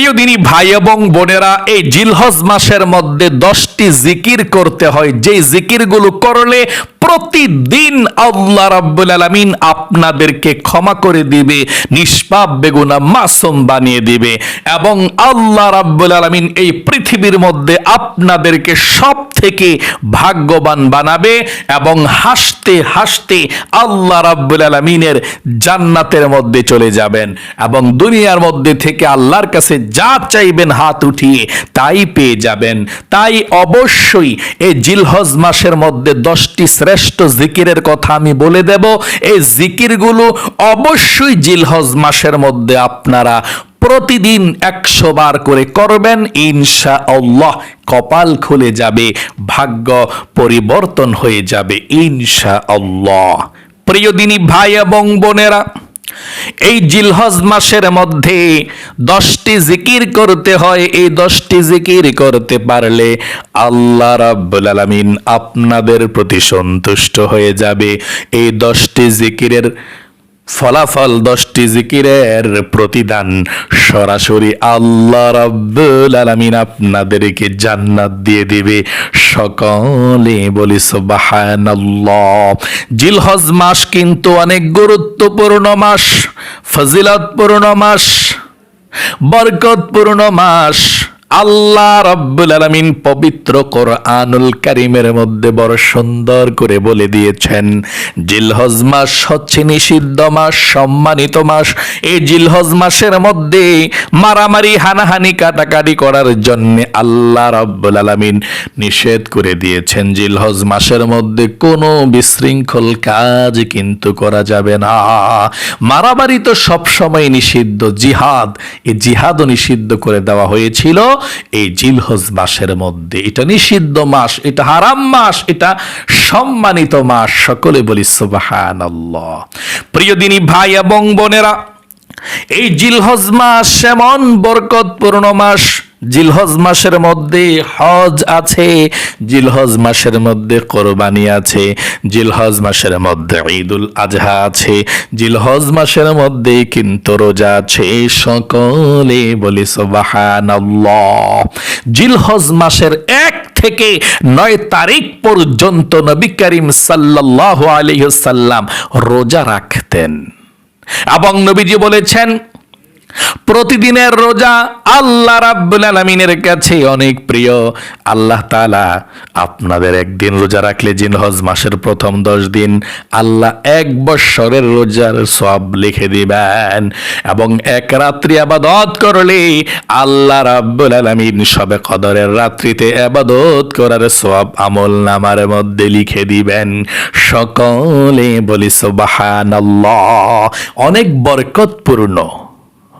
প্রিয় দিনী ভাই এবং বোনেরা এই জিলহজ মাসের মধ্যে দশটি জিকির করতে হয়। যেই জিকিরগুলো করলে প্রতিদিন আল্লাহ রাব্বুল আলামিন আপনাদেরকে ক্ষমা করে দিবে, নিষ্পাপ বেগুনা মাসুম বানিয়ে দিবে এবং আল্লাহ রাব্বুল আলামিন এই পৃথিবীর মধ্যে আপনাদেরকে সব থেকে ভাগ্যবান বানাবে এবং হাসতে হাসতে আল্লাহ রাব্বুল আলামিনের জান্নাতের মধ্যে চলে যাবেন এবং দুনিয়ার মধ্যে থেকে আল্লাহর কাছে যা চাইবেন হাত উঠিয়ে তাই পেয়ে যাবেন। তাই অবশ্যই এই জিলহজ মাসের মধ্যে দশটি শ্রেষ্ঠ জিকিরের কথা আমি বলে দেব। এই জিকিরগুলো অবশ্যই জিলহজ মাসের মধ্যে আপনারা প্রতিদিন একশো বার করে করবেন। ইনশা আল্লাহ কপাল খুলে যাবে, ভাগ্য পরিবর্তন হয়ে যাবে। ইনশা আল্লাহ প্রিয় দিনী ভাই এবং বোনেরা এই জিলহজ মাসের মধ্যে দশটি জিকির করতে হয়। এই দশটি জিকির করতে পারলে আল্লাহ রাব্বুল আলামিন আপনাদের প্রতি সন্তুষ্ট হয়ে যাবে। এই দশটি জিকিরের ফলাফল দশটি জিকিরের প্রতিদান। সরাসরি আল্লাহ রাব্বুল আলামিন আপনাদেরকে জান্নাত দিয়ে দিবে। সকলে বলি জিলহজ মাস কিন্তু অনেক গুরুত্বপূর্ণ মাস, ফজিলতপূর্ণ মাস, বরকতপূর্ণ মাস। আল্লাহ রব্বুল আলামিন পবিত্র কোরআনুল কারিমের মধ্যে বড় সুন্দর করে বলে দিয়েছেন, জিলহজ মাস হচ্ছে নিষিদ্ধ মাস, সম্মানিত মাস। এই জিলহজ মাসের মধ্যে মারামারি, হানাহানি, কাটাকাটি করার জন্য আল্লাহ রব্বুল আলামিন নিষেধ করে দিয়েছেন, জিলহজ মাসের মধ্যে কোনো বিশৃঙ্খল কাজ কিন্তু করা যাবে না। মারামারি তো সবসময় নিষিদ্ধ, জিহাদ, এই জিহাদও নিষিদ্ধ করে দেওয়া হয়েছিল। এই জিলহজ মাসের মধ্যে। এটা নিষিদ্ধ মাস, এটা হারাম মাস, এটা সম্মানিত মাস। সকলে বলি সুবাহান প্রিয় দিনী ভাই এবং বোনেরা, এই জিলহজ মাস এমন বরকতপূর্ণ মাস জিলহজ মাসের মধ্যে হজ আছে, জিলহজ মাসের মধ্যে কোরবানি আছে, জিলহজ মাসের মধ্যে ঈদুল আজহা আছে, জিলহজ মাসের মধ্যে কিন্তু রোজা আছে, সকলে বলি সুবহানাল্লাহ। জিলহজ মাসের এক থেকে নয় তারিখ পর্যন্ত নবী করিম সাল্লাল্লাহু আলাইহি সাল্লাম রোজা রাখতেন। এবং নবীজি বলেছেন প্রতিদিনের রোজা আল্লাহ রাব্বুল আলামিনের কাছে অনেক প্রিয়। আল্লাহ তাআলা আপনাদের একদিন রোজা রাখলে জিনহজ মাসের প্রথম দশ দিন আল্লাহ এক বৎসরের রোজার সব লিখে দিবেন এবং এক রাত্রি আবাদত করলে আল্লাহ রাব্বুল আলামিন সবে কদরের রাত্রিতে আবাদত করার সব আমল নামার মধ্যে লিখে দিবেন। সকলে বলি সুবহানাল্লাহ, অনেক বরকতপূর্ণ।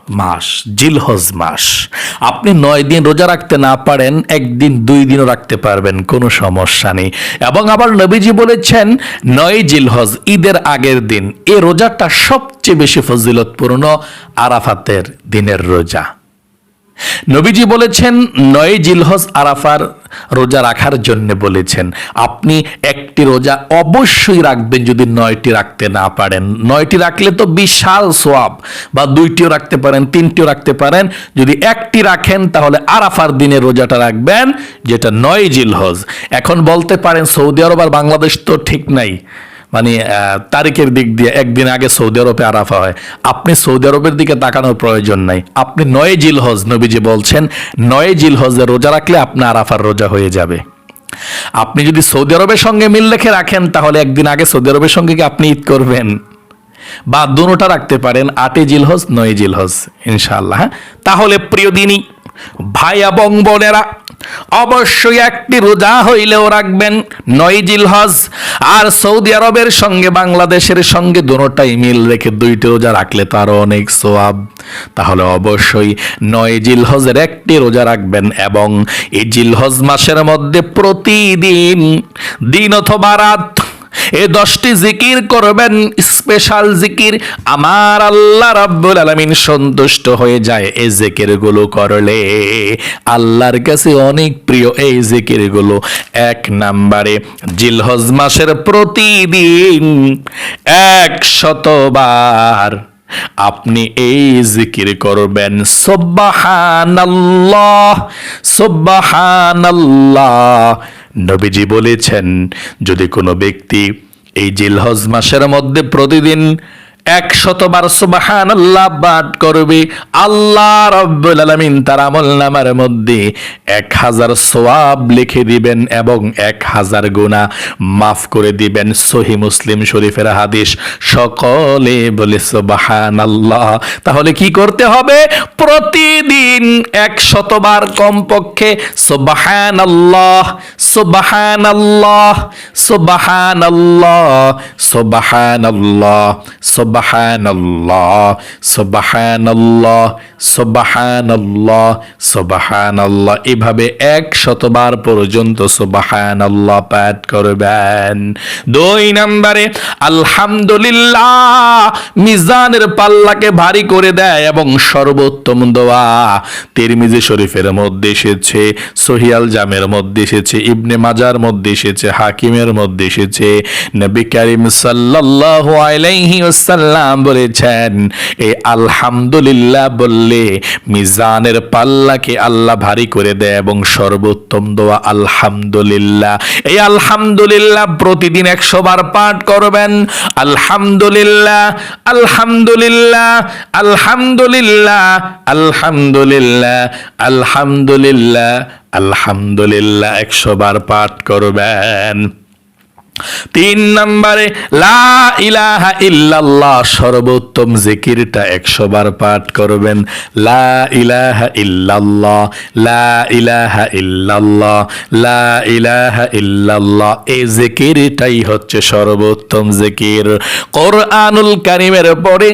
মাস, জিলহজ মাস। আপনি নয় দিন রোজা রাখতে না পারেন, একদিন, দুই দিনও রাখতে পারবেন, কোনো সমস্যা নেই। এবং আবার নবীজি বলেছেন, নয় জিলহজ, ঈদের আগের দিন। এ রোজাটা সবচেয়ে বেশি ফজিলতপূর্ণ আরাফাতের দিনের রোজা। নবীজি বলেছেন, নয় জিলহজ আরাফার রোজা রাখার জন্য বলেছেন। আপনি একটি রোজা অবশ্যই রাখবেন যদি নয়টি রাখতে না পারেন। নয়টি রাখলে তো বিশাল সোয়াব, বা দুইটিও রাখতে পারেন, তিনটিও রাখতে পারেন। যদি একটি রাখেন, তাহলে আরাফার দিনে রোজাটা রাখবেন, যেটা নয় জিলহজ। এখন বলতে পারেন, সৌদি আরব আর বাংলাদেশ তো ঠিক নাই। মানে তারিখের দিক দিয়ে একদিন আগে সৌদি আরবে আরাফা হয়। আপনি সৌদি আরবের দিকে তাকানোর প্রয়োজন নাই। আপনি নয় জিলহজ, নবীজি বলছেন, নয় জিল জিলহজে রোজা রাখলে আপনার আরাফার রোজা হয়ে যাবে। আপনি যদি সৌদি আরবের সঙ্গে মিল রেখে রাখেন, তাহলে একদিন আগে সৌদি আরবের সঙ্গে কি আপনি ঈদ করবেন? বা দুটোটা রাখতে পারেন আটে জিলহজ, নয় জিলহজ, ইনশাআল্লাহ হ্যাঁ? তাহলে প্রিয় দিনই ভাই এবং বোনেরা অবশ্যই একটি রোজা হইলেও রাখবেন। নয় জিলহজ আর সৌদি আরবের সঙ্গে বাংলাদেশের সঙ্গে দুটোটাই মিল রেখে দুইটি রোজা রাখলে তো আরও অনেক সোয়াব। তাহলে অবশ্যই নয় জিলহজের একটি রোজা রাখবেন এবং এই জিলহজ মাসের মধ্যে প্রতিদিন দিন অথবা রাত এই দশটি জিকির করবেন স্পেশাল জিকির। আমার আল্লাহ রাব্বুল আলামিন সন্তুষ্ট হয়ে যায় এই জিকিরগুলো করলে। আল্লাহর কাছে অনেক প্রিয় এই জিকিরগুলো এক নাম্বারে, জিলহজ মাসের প্রতিদিন এক শতবার আপনি এই জিকির করবেন। সুবহানাল্লাহ সুবহানাল্লাহ। নবীজি বলেছেন যদি কোনো ব্যক্তি এই জিলহজ মাসের মধ্যে প্রতিদিন একশতবার সুবাহান আল্লাহ করবে। আল্লাহ রব্বুল আলমিন তার আমল নামার মধ্যে এক হাজার সোয়াব লিখে দিবেন এবং এক হাজার গুণা মাফ করে দিবেন সহি মুসলিম শরীফের হাদিস। সকলে বলে সুবাহান আল্লাহ তাহলে কি করতে হবে? প্রতিদিন এক শতবার কমপক্ষে সুবাহান আল্লাহ সুবাহান আল্লাহ সুবাহান আল্লাহ সুবাহান আল্লাহ সুবহানাল্লাহ সুবহানাল্লাহ সুবহানাল্লাহ সুবহানাল্লাহ। এভাবে এক শতবার পর্যন্ত সুবহানাল্লাহ পাঠ করবেন। দুই নম্বরে, আলহামদুলিল্লাহ, মিজানের পাল্লাকে ভারী করে দেয় এবং সর্বোত্তম দোয়া। তিরমিজি শরীফের মধ্যে এসেছে, সহিয়াল জামের মধ্যে এসেছে, ইবনে মাজার মধ্যে এসেছে, হাকিমের মধ্যে এসেছে। নবী করিম সাল্লাল্লাহু আলাইহি ওয়াসাল্লাম বলেছেন এই আলহামদুলিল্লাহ বললে মিজানের পাল্লাকে আল্লাহ ভারী করে দেয় এবং সর্বোত্তম দোয়া আলহামদুলিল্লাহ। এই আলহামদুলিল্লাহ প্রতিদিন একশো বার পাঠ করবেন। আলহামদুলিল্লাহ আলহামদুলিল্লাহ আলহামদুলিল্লাহ আলহামদুলিল্লাহ আলহামদুলিল্লাহ আলহামদুলিল্লাহ। একশো বার পাঠ করবেন। তিন নম্বরে, লা ইলাহা ইল্লাল্লাহ সর্বোত্তম জিকিরটা একশো বার পাঠ করবেন। লা ইলাহা ইল্লাল্লাহ, লা ইলাহা ইল্লাল্লাহ, লা ইলাহা ইল্লাল্লাহ, এই জিকিরটাই হচ্ছে সর্বোত্তম জিকির। কোরআনুল কারিমের পরে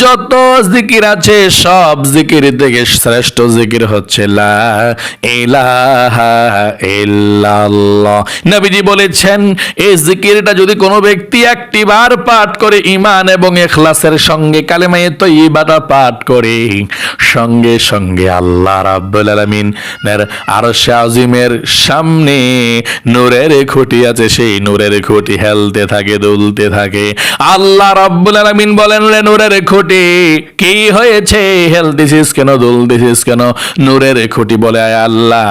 যত জিকির আছে, সব জিকির থেকে শ্রেষ্ঠ জিকির হচ্ছে লা ইলাহা ইল্লাল্লাহ। নবীজি বলেছেন, এই জিকিরটা যদি কোনো ব্যক্তি একটি বার পাঠ করে ইমান এবং এখলাসের সঙ্গে কালেমায়ে তৈবাটা পাঠ করে, সঙ্গে সঙ্গে আল্লাহ রাব্বুল আলামিন এর আরশে আজিমের সামনে নূরের খুঁটি আছে, সেই নূরের খুঁটি হেলতে থাকে, দুলতে থাকে। আল্লাহ রাব্বুল আলামিন বলেন, রে নূরের খুঁটি, কি হয়েছে? হেলতেছিস কেন? দুলতেছিস কেন? নূরের খুঁটি বলে, আয় আল্লাহ,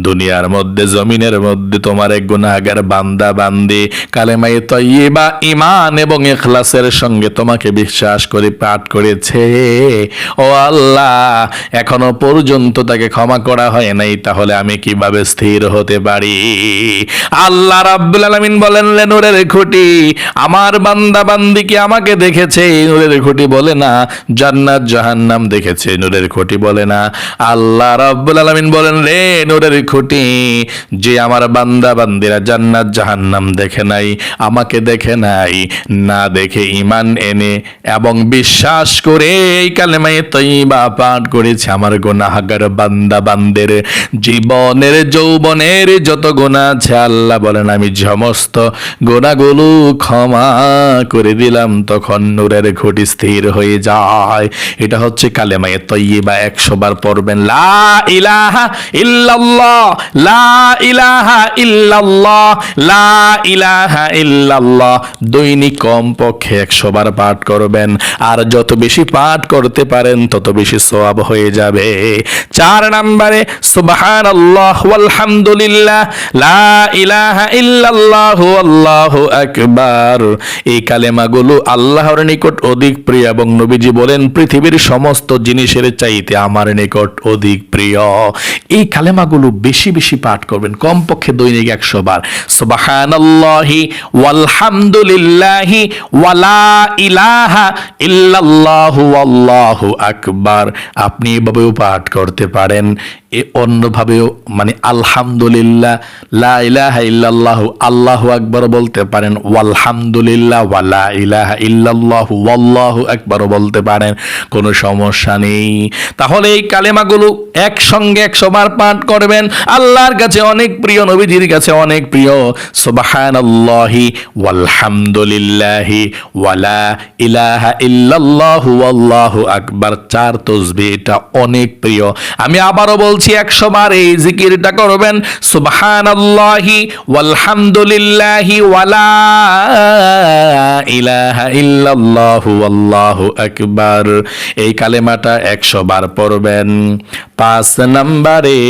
দুনিয়ার মধ্যে, জমিনের মধ্যে তোমার এক গুনাহগার বান্দা, বান্দি কালেমাই তৈবা ইমান এবং এখলাসের সঙ্গে তোমাকে বিশ্বাস করে, পাঠ করেছে। ও আল্লাহ, এখনও পর্যন্ত তাকে ক্ষমা করা হয় নাই, তাহলে আমি কীভাবে স্থির হতে পারি? আল্লাহ রাব্বুল আলামিন বলেন নূরের খুঁটি, আমার বান্দা বান্দি কি আমাকে দেখেছে? নুরের খুঁটি বলে না, জান্নাত, জাহান্নাম দেখেছে, নূরের খুঁটি বলে না। আল্লাহ রাব্বুল আলামিন বলেন রে নূরের খুঁটি, যে আমার বান্দা বান্দিরা জান্নাত, জাহান্নাম দেখে নাই, আমাকে দেখে নাই, না দেখে ইমান এনে এবং বিশ্বাস করে এই কালেমাই তৈবা পাঠ করেছে আমার গুনাহাগার বান্দা বান্দের জীবনের, যৌবনের যত গুণা আছে, আল্লাহ বলেন, আমি সমস্ত গোনাগুলো ক্ষমা করে দিলাম, তখন নূরের ঘটি স্থির হয়ে যায়। এটা হচ্ছে কালেমায়ে তৈবা একশো বার পড়বেন, লা ইলাহা ইল্লাল্লাহ, লা ইলাহা ইল্লাল্লাহ, লা ইলাহা ইল্লাল্লাহ, দৈনিক কমপক্ষে একশো বার পাঠ করবেন। আর যত বেশি পাঠ করতে পারেন, তত বেশি সওয়াব হয়ে যাবে। চার সুবহান আল্লাহ আলহামদুলিল্লাহ লা ইলাহা ইল্লাল্লাহ আল্লাহু আকবার। এই কালেমাগুলো আল্লাহর নিকট অধিক প্রিয় এবং নবীজি বলেন, পৃথিবীর সমস্ত জিনিসের চাইতে আমার নিকট অধিক প্রিয়। এই কালেমাগুলো বেশি বেশি পাঠ করবেন, কমপক্ষে দৈনিক একশো বার। সুবহানাল্লাহি ওয়ালহামদুলিল্লাহি ওয়ালা ইলাহা ইল্লাল্লাহু আল্লাহু আকবার। আপনি এভাবেও পাঠ করতে পারেন। এ অন্যভাবেও মানে আলহামদুলিল্লাহ, লা ইলাহা ইল্লাল্লাহু আল্লাহু আকবার বলতে পারেন, ওয়ালহামদুলিল্লাহ ওয়ালা ইলাহা ইল্লাল্লাহু, ওয়াল্লাহু আকবারও বলতে পারেন, কোনো সমস্যা নেই। তাহলে এই কালেমাগুলো একসঙ্গে একশো বার পাঠ করবেন, আল্লাহর কাছে অনেক প্রিয়, নবীজির কাছে অনেক প্রিয় সুবহান সুবহানাল্লাহি, ওয়ালহামদুলিল্লাহি ওয়ালা ইলাহা ইল্লাল্লাহু আল্লাহু আকবার, চার তসবিহ, এটা অনেক প্রিয়। আমি আবারও বলছি একশো বার এই জিকিরটা করবেন, সুবহানাল্লাহি ওয়ালহামদুলিল্লাহি ওয়ালা ইলাহা ইল্লাল্লাহু আল্লাহু আকবার। এই কালেমাটা একশো বার পড়বেন। পাঁচ নম্বরে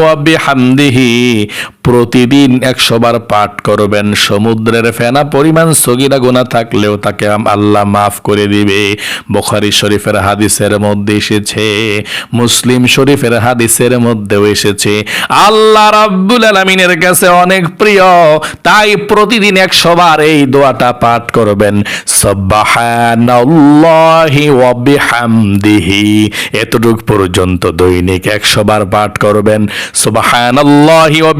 ওয়া বিহামদিহি প্রতিদিন একশো বার পাঠ করবেন। সমুদ্রের ফেনা পরিমাণ সগিরা গুণা থাকলেও তাকে আল্লাহ মাফ করে দিবে। বখারি শরীফের হাদিসের মধ্যে এসেছে, মুসলিম শরীফের হাদিসের মধ্যেও এসেছে, আল্লাহ রাব্বুল আলামিনের কাছে অনেক প্রিয়, তাই প্রতিদিন একশো বার এই দোয়াটা পাঠ করবেন। বিহামদিহি। এতটুক পর্যন্ত দৈনিক একশো বার পাঠ করবেন। সুবহানাল্লাহি ওয়া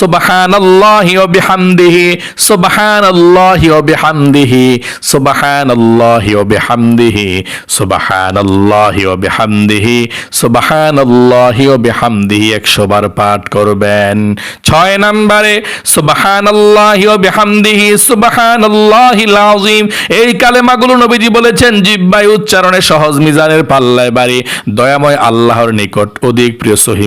সুবহানাল্লাহি ওয়া বিহামদিহি, সুবহানাল্লাহি ওয়া বিহামদিহি, সুবহানাল্লাহি ওয়া বিহামদিহি, সুবহানাল্লাহি ওয়া বিহামদিহি, সুবহানাল্লাহি ওয়া বিহামদিহি একশো বার পাঠ করবেন। ছয় নম্বরে, সুবহানাল্লাহি ওয়া বিহামদিহি সুবহানাল্লাহিল আযীম এই কালেমাগুলো নবীজি বলেছেন জিব্বাই উচ্চারণে সহজ মিজানের পাল্লায় বাড়ি। দয়াময় আল্লাহর নিকট অধিক প্রিয় সহি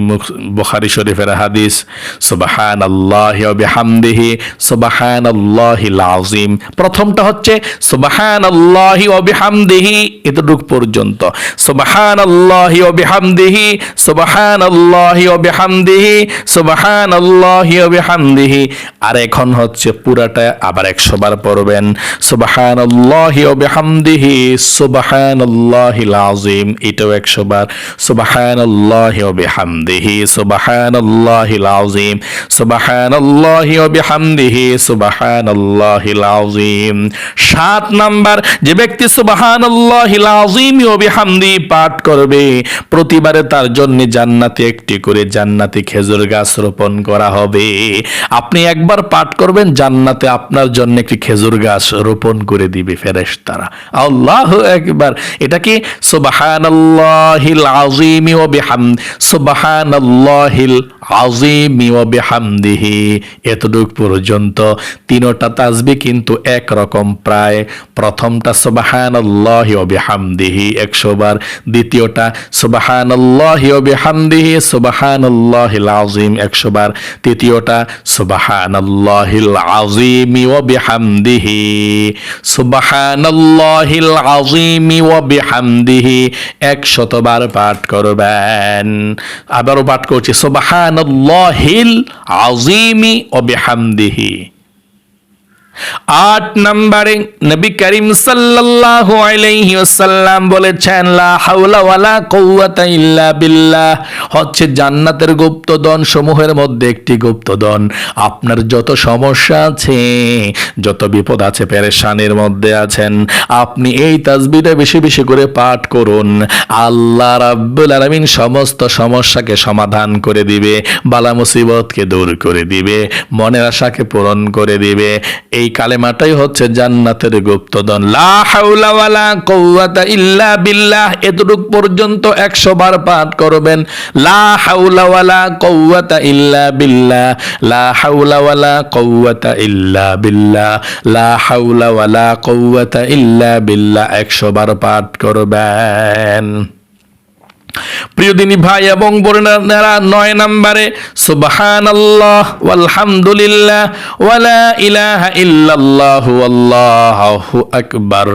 বুখারী শরীফের হাদিস। সুবহানাল্লাহি ওয়া বিহামদিহি, সুবহানাল্লাহিল আযীম। প্রথমটা হচ্ছে সুবহানাল্লাহি ওয়া বিহামদিহি, এতটুক পর্যন্ত। সুবহানাল্লাহি ওয়া বিহামদিহি, সুবহানাল্লাহি ওয়া বিহামদিহি, সুবহানাল্লাহি ওয়া বিহামদিহি। আর এখন হচ্ছে পুরাটা আবার 100 বার পড়বেন, সুবহানাল্লাহি ওয়া বিহামদিহি, সুবহানাল্লাহিল আযীম। এটাও 100 বার বিহামদিহি সুবহানাল্লাহিল আযীম। সুবহানাল্লাহি ওয়া বিহামদিহি, সুবহানাল্লাহিল আযীম। সাত নাম্বার, যে ব্যক্তি সুবহানাল্লাহিল আযীম ওয়া বিহামদি পাঠ করবে, প্রতিবারে তার জন্য জান্নাতে একটি করে জান্নাতি খেজুর গাছ রোপণ করা হবে। আপনি একবার পাঠ করবেন, জান্নাতে আপনার জন্য একটি খেজুর গাছ রোপণ করে দিবে ফেরেশতারা। আল্লাহ একবার এটা কি? সুবহানাল্লাহিল আযীম ওয়া বিহাম সুবহানাল্লাহিল আযীম ওয়া বিহামদিহি। এতটুক পর্যন্ত তিনোটা তাসবি কিন্তু এক রকম প্রায়। প্রথমটা সুবহানাল্লাহি ওয়া বিহামদিহি 100 বার। দ্বিতীয়টা সুবহানাল্লাহি ওয়া বিহামদিহি, সুবহানাল্লাহিল আযীম 100 বার। তৃতীয়টা সুবাহান সুবহানাল্লাহিল আযীম ওয়া বিহামদিহি, সুবহানাল্লাহিল আযীম ওয়া বিহামদিহি 100 বার পাঠ করবেন। আবারও পাঠ করছি সুবহানাল্লাহিল আজিমি ওয়া বিহামদিহি। আট নম্বরে নবী করিম সাল্লাল্লাহু আলাইহি ওয়াসাল্লাম বলেছেন, লা হাওলা ওয়ালা কুওয়াতা ইল্লা বিল্লাহ। হচ্ছে জান্নাতের গুপ্তধন সমূহের মধ্যে একটি গুপ্তধন। আপনার যত সমস্যা আছে, যত বিপদ আছে, পেরেশানির মধ্যে আছেন, আপনি এই তাসবিটা বেশি বেশি করে পাঠ করুন। আল্লাহ রাব্বুল আলামিন সমস্ত সমস্যাকে সমাধান করে দিবে, বালা মুসিবতকে দূর করে দিবে, মনের আশাকে পূরণ করে দিবে। এই কালেমাটাই হচ্ছে জান্নাতের গুপ্তধন। বিল্লাহ, এতটুক পর্যন্ত 100 বার পাঠ করবেন। লা ওয়ালা ইল্লা বিল্লাহ, লা হাওলা ওয়ালা ইল্লা বিল্লাহ, লা ওয়ালা ইল্লা বিল্লাহ 100 বার পাঠ করবেন। প্রিয় দিনী ভাই এবং বোনেরা, নয় নম্বরে সুবহান আল্লাহ আলহামদুলিল্লাহ ওয়ালা ইলাহা ইল্লাল্লাহ আল্লাহু আকবার,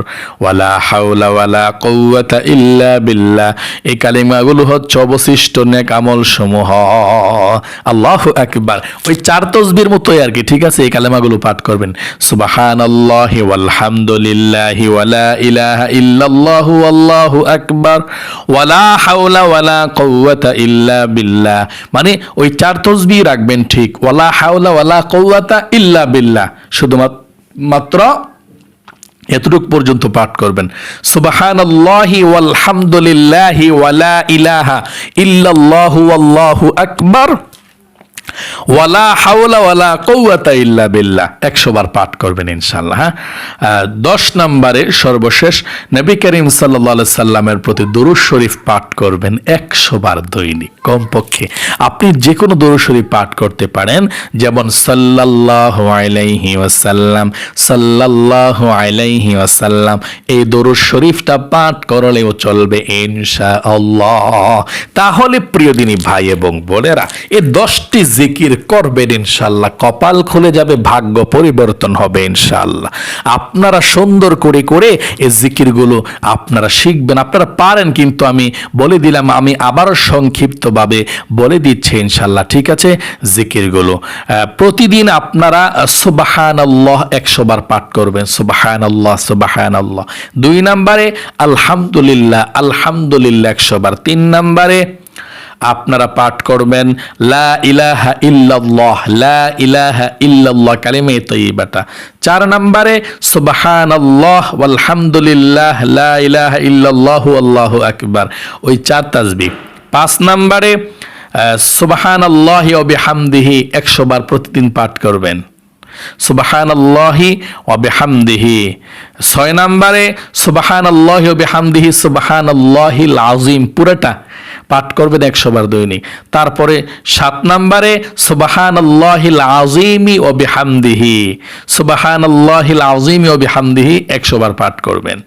ওয়ালা হাওলা ওয়ালা কুওয়াতা ইল্লা বিল্লাহ। এই কালিমাগুলো হচ্ছে অবশিষ্ট নেক আমল সমূহ আল্লাহু আকবার। ওই চার তসবির মতোই আর কি, ঠিক আছে? এই কালেমাগুলো পাঠ করবেন। সুবহান আল্লাহ আলহামদুলিল্লাহ ওয়ালা ইলাহা ইল্লাল্লাহু আল্লাহু আকবার, ওয়ালা হাওলা ওয়ালা কৌয়াতা ইল্লা বিল্লাহ। মানে ওই চার তসবি রাখবেন ঠিক। ওয়ালা হাওলা ওয়ালা কৌয়াতা ইল্লা বিল্লাহ। শুধুমাত্র মাত্র এতটুক পর্যন্ত পাঠ করবেন। সুবহানাল্লাহি ওয়ালহামদুলিল্লাহি ওয়ালা ইলাহা ইল্লাল্লাহু আল্লাহু আকবার। ওয়ালা হাওলা ওয়ালা কৌয়াতা ইল্লা বিল্লাহ। একশো বার পাঠ করবেন ইনশাল্লাহ হ্যাঁ? দশ নম্বরে সর্বশেষ নবী করিম সাল্লা সাল্লামের প্রতি শরীফ পাঠ করবেন একশো বার দৈনিক, কমপক্ষে। আপনি যে কোনো শরীফ পাঠ করতে পারেন, যেমন সাল্লাল্লাহু আলাইহি ওয়াসাল্লাম, সাল্লাল্লাহু আলাইহি ওয়াসাল্লাম, এই দরুদ শরীফটা পাঠ করলেও চলবে ইনশাআল্লাহ। তাহলে প্রিয় দিনী ভাই এবং বোনেরা, এই দশটি জিকির করবেন ইনশাল্লাহ। কপাল খুলে যাবে, ভাগ্য পরিবর্তন হবে ইনশাল্লাহ। আপনারা সুন্দর করে করে এই জিকিরগুলো আপনারা শিখবেন। আপনারা পারেন কিন্তু আমি বলে দিলাম, আমি আবারও সংক্ষিপ্তভাবে বলে দিচ্ছি ইনশাল্লাহ। ঠিক আছে? জিকিরগুলো। প্রতিদিন আপনারা সুবাহান আল্লাহ একশো বার পাঠ করবেন। সুবাহান আল্লাহ আল্লাহ দুই নম্বরে আলহামদুলিল্লাহ আলহামদুলিল্লাহ একশো বার। তিন নম্বরে আপনারা পাঠ করবেন, লা ইলাহা ইল্লাল্লাহ, লা ইলাহা ইল্লাল্লাহ কালিমে তৈবাটা চার নম্বরে, সুবহানাল্লাহ ওয়ালহামদুলিল্লাহ, লা ইলাহা ইল্লাল্লাহু আল্লাহু আকবার ওই চার তাসবিহ। পাঁচ নম্বরে, সুবহানাল্লাহি ওয়া বিহামদিহি 100 বার প্রতিদিন পাঠ করবেন। সুবাহান আল্লাহি ওবেহামদিহি ছয় নম্বরে সুবাহান আল্লাহি ওবেহামদিহি সুবাহান আল্লাহি আজিম পুরোটা পাঠ করবেন একশো বার দৈনিক। তারপরে সাত নম্বরে সুবাহান আল্লাহিল আজিমি ও বেহামদিহি সুবাহান আল্লাহিল আজিমি ও বেহামদিহি একশো বার পাঠ করবেন।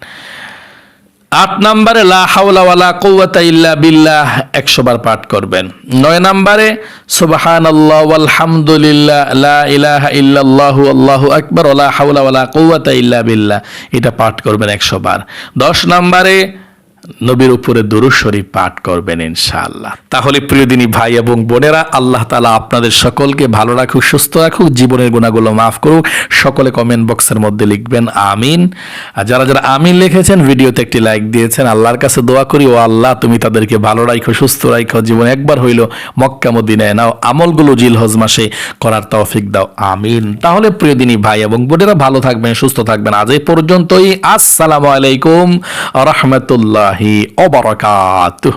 আট নম্বরে, লা হাওলা ওয়ালা কুওয়াতা ইল্লা বিল্লাহ, একশো বার পাঠ করবেন। নয় নম্বরে সুবাহান আল্লাহ আলহামদুলিল্লাহ লা ইলাহা ইল্লাল্লাহু আল্লাহু আকবার ওলা হাওলা ওয়ালা কুওয়াতা ইল্লা বিল্লাহ। এটা পাঠ করবেন একশো বার। দশ নম্বরে নবীর উপরে দুরুদ শরীফ পাঠ করবেন ইনশাআল্লাহ। তাহলে প্রিয় দিনী ভাই এবং বোনেরা, আল্লাহ তালা আপনাদের সকলকে ভালো রাখুক, সুস্থ রাখুক, জীবনের গুণাগুলো মাফ করুক। সকলে কমেন্ট বক্সের মধ্যে লিখবেন, আমিন। আর যারা যারা আমিন লিখেছেন, ভিডিওতে একটি লাইক দিয়েছেন, আল্লাহর কাছে দোয়া করি, ও আল্লাহ তুমি তাদেরকে ভালো রাখো সুস্থ রাখো জীবন একবার হইল মক্কা, মদিনায় নাও, আমলগুলো জিল হজ মাসে করার তৌফিক দাও, আমিন। তাহলে প্রিয় দিনী ভাই এবং বোনেরা, ভালো থাকবেন, সুস্থ থাকবেন। আজ এই পর্যন্তই, আসসালামু আলাইকুম রহমতুল্লাহি। الله وبركاته